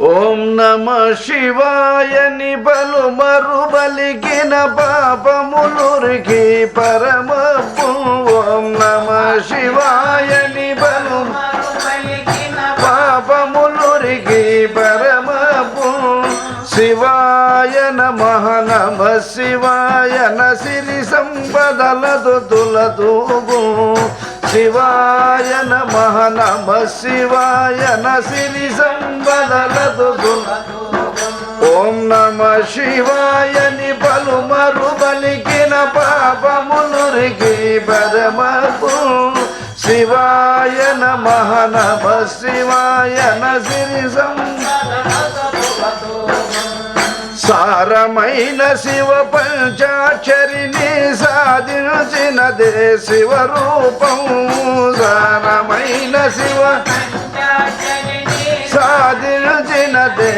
ఓం నమ శివాయని బలు మరు బలిగిన పాపములురికి పరమ ఓం నమ శివాయని బలు పాపములురికి పరమ శివాయ నమ నమ శివాయ సిరి సంపదలదు తులతూగు శివాయ నమ నమ శివాయ సిరి సంపదలదు ఓం నమ శివాయని పలుమరు బలికిన పాపమునురికి పరమకు. శివాయ నమ నమ శివాయ సిరి సారమైన శివ పంచాక్షరిని సాధించినదే శివ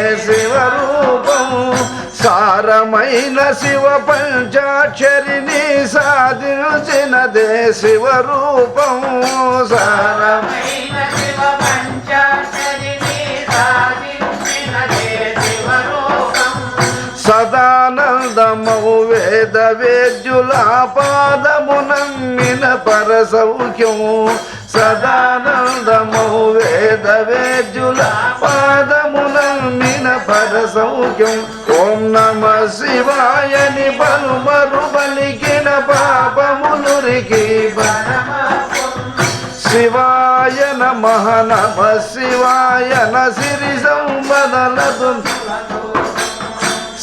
సాధించినదే శివ రూపం సారమైన శివ పంచాక్షరిని సాధించినదే శివ రూపం సారమైన సదానందమౌ వేద వేద్యుల పాదమునమ్మిన పర సౌఖ్యము సదానందము వేద వేద్యుల పాదమునమ్మిన పర సౌఖ్యం ఓం నమ శివాయని బలుమరు బలికిన పాపములురికి శివాయ నమ నమ శివాయ సిరి సంబదలదు.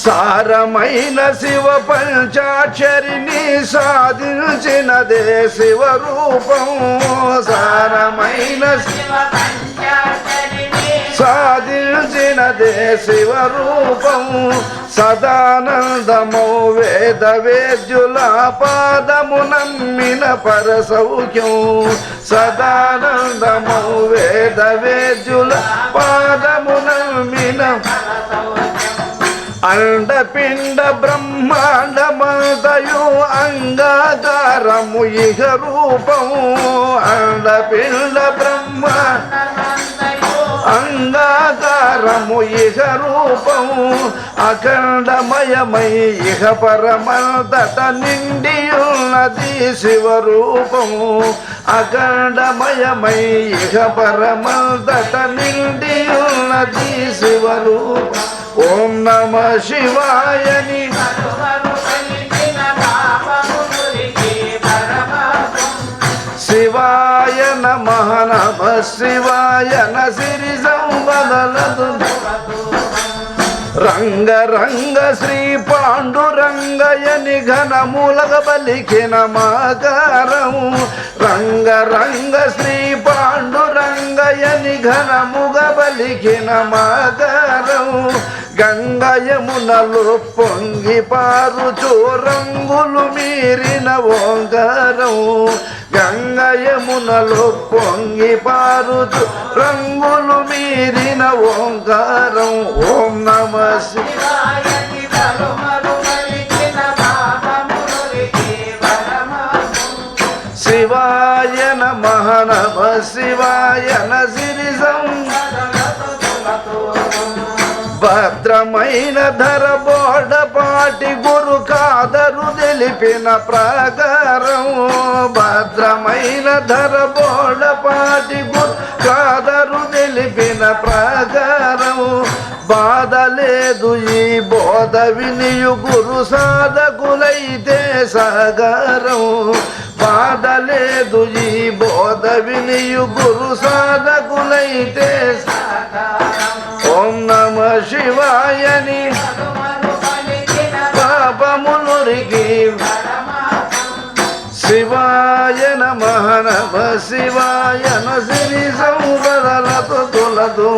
సారమైన శివ పంచాక్షరిని సాధించినదే శివ రూపం. సారమైన సాధించినదే శివ రూపం. సదానందమో వేద వేద్యుల పాదము నమ్మిన పర సౌఖ్యం సదానందమో వేద వేద్యుల పాదము నమ్మిన அண்ட பிண்ட பிரம்மாண்ட மதையும் அங்காதாரமு இக ரூபம். அண்ட பிண்ட பிரம்மா அங்காதாரமு இக ரூபம். அகண்டமயமை இக பரமந்தட நிண்டியுள்ளதி சிவரூபம். அகண்டமயமை இக பரமந்தட நிண்டியுள்ளதி சிவரூபம். ఓం నమ శివాయని. శివాయ నమ నమ శివాయ సిరి సంవదలదు రంగ రంగ శ్రీ పాండురంగయని ఘనమూలగ బలికిన మాకారము రంగ రంగ శ్రీ పాండురంగయని ఘనముగ బలికిన మాకారము గంగయమునలు పొంగి పారుచు రంగులు మీరిన ఓంకారం. గంగయమునలు పొంగి పారుచు రంగులు మీరిన ఓంకారం. ఓం నమ శివాయ శివాయ నమ నమ శివాయ సిరి భద్రమైన ధర బోడపాటి గురు కాదరు తెలిపిన ప్రకారం. భద్రమైన ధర బోడపాటి గురు కాదరు తెలిపిన ప్రకారం. బాధ లేదు ఈ బోధ వినియు గురు సాధకులైతే సగరం బాధ లేదు ఈ బోధ వినియు గురు సాధకులైతే ఓం శివాయ నమ నమ శివాయ శ్రీ సంవదలతో తొలదు